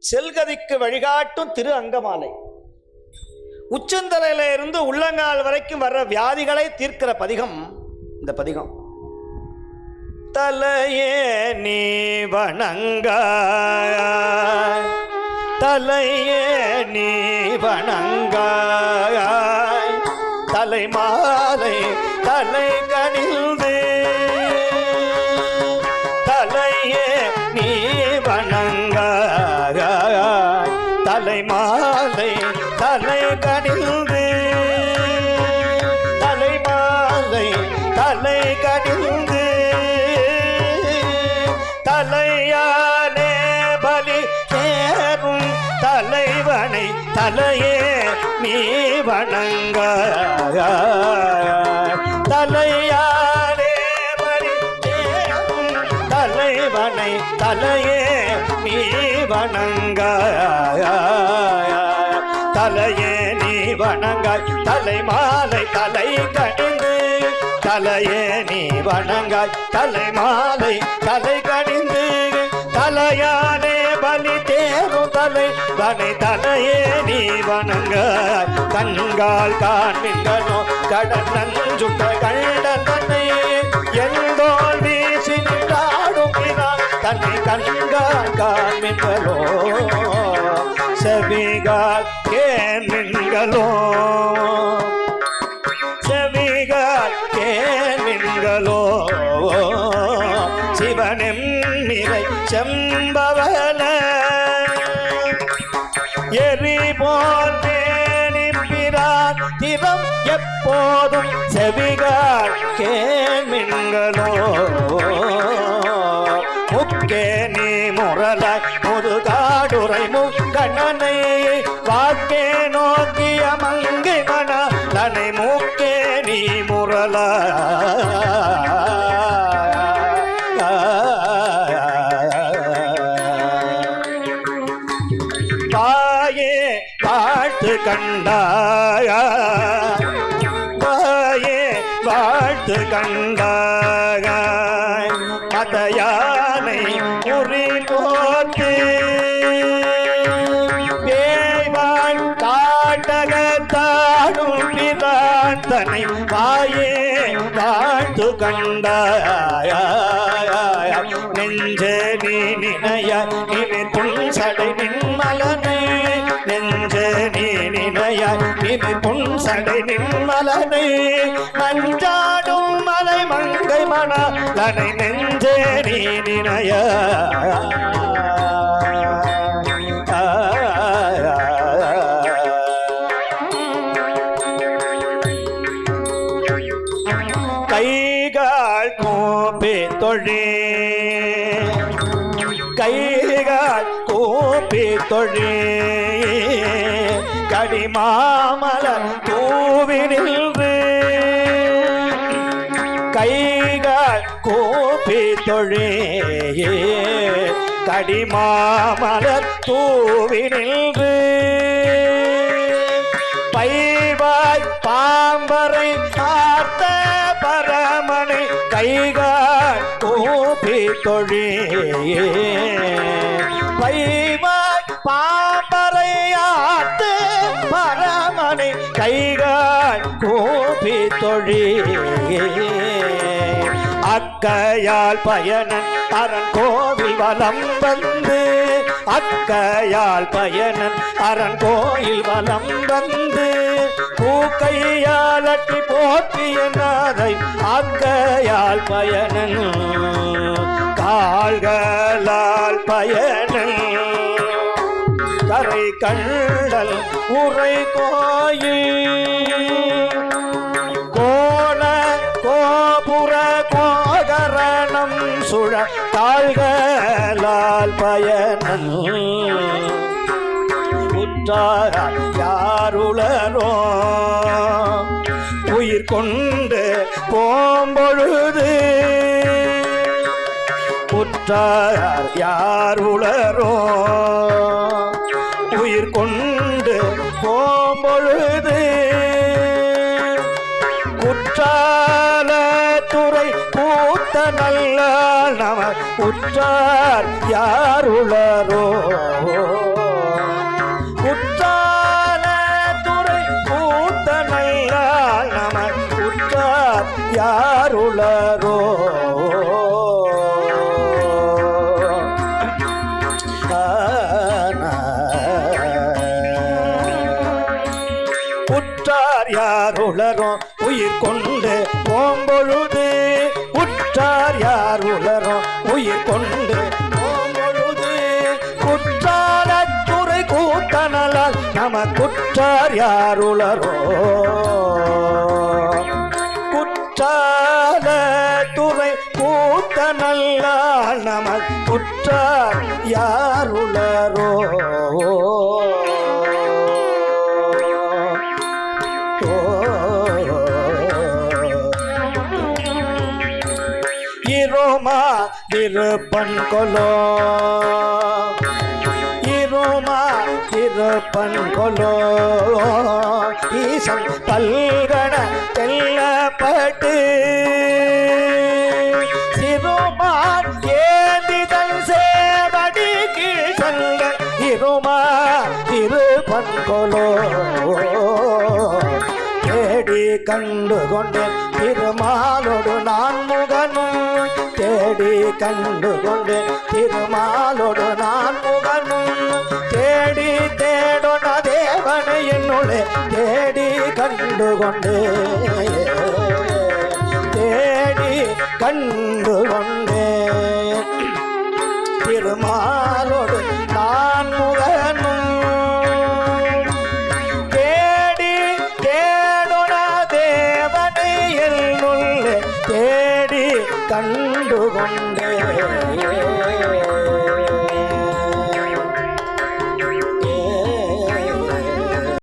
செல்கதிக்கு வழிகாட்டும் திரு அங்கமாலை. உச்சந்தலையில இருந்து உள்ளங்கால் வரைக்கும் வர்ற வியாதிகளை தீர்க்கிற பதிகம் இந்த பதிகம். தலையே நீ வணங்க தலையே நீ வணங்க தலை தலை கடிந்து தலையாலே பலி சேரும் தலைவனை தலையே நீ வணங்க. தலையாலே பலி சேரும் தலைவனை தலையே நீ வணங்க. தலையே நீ வணங்க. தலை மாலை தலை கடி தலையே நீ வணங்காய். தலை மாலை தலை கணிந்து தலையானே பலி தேரும் தலை. தலை தலையே நீ வணங்க கண்கால் காண்பின்களோ கடன் நஞ்சுட்ட கண்டன் தன்னை எந்தோல் வீசி நின்றாடும் தன்னை கண்கால் காண்பின்களோ செவிகால் கேண்களோ செம்பவல எரி போல் நிற்கிறார் திறம் எப்போதும் செவிகால் கேண்களோ முக்கே நீ முரலாய் முதுகாடுரை முக்கண்ணனை கண்டாய? தாயே வாழ்த்து கண்டாய? கதையானை யானை உரி போத்து பேய்வாள் காட்டகத்தாடும் பிரான் வாயே வாழ்த்து கண்டாய? நெஞ்ச நீ நினைய நினை புன்சடை நினைய பொன் சடை நின்மலனை மஞ்சாடும் மலை மங்கை மன தனை நெஞ்சே நீ நினைய. கைகால் கோப்பே தொழே. கைகால் கோப்பே தொழே. கடிமாமல தூவி நின்று கைகள் கோப்பி தொழே கடிமாமல தூவி நின்று பைவாய் பாம்பரை பார்த்த பரமனை கைகால் கோபி தொழே பைவாய் பாம்பரை ஆத்து பரமனை கைகால் கோபி தொழி. அக்கையால் பயணன் அரண் கோவில் வலம் வந்து. அக்கையால் பயணன் அரண் கோயில் வலம் வந்து. பூக்கையால் அட்டி போற்றிய நாதை அக்கையால் பயணன் கால்களால் கரை கண்டல் உரை கோயில். கோல கோபுர கோகரணம் சுழ தாள்களால் பயணம் உற்றார் யாருளரோ? உயிர் கொண்டு போம்பொழுது. உற்றார் யார் உளரோ போம்பொழுது குற்றால துறை பூத்த நல்ல நம குற்றார் யார் உளரோ குற்றால துறை கூத்தனையால் நம குற்றார் யார் உளரோ யார் யாருளரோ உயிர் கொண்டு ஓம்பொழுது உற்றார் யார் யாருளரோ உயிர் கொண்டு ஓம்பொழுது குற்றால துறை கூத்தனலால் நம குற்றார் யார் யாருளரோ குற்றால துறை கூத்தனல்லால் நம குற்றார் யார் இரோமா இருப்பன் கொலோ இரோமா ஈசன் பல்கண தெல்லப்பட்டு. சிறுமான் ஏந்திதன் சேவடி கீழ்சல்ல இருமா இருப்பன் கொலோ தேடி கண்டு கொண்டேன் திருமாலோடு நான் கண்டுகொண்டு திருமாலோடு நான் புகனும் தேடி தேடொண்ட தேவனை என்னுடைய தேடி கண்டுகொண்டு தேடி கண்டுகொண்டே. திருமாலோடு நான் முகனும் தேடி தேடொண தேவனை என்னுள்ள தே കണ്ടുകൊണ്ട്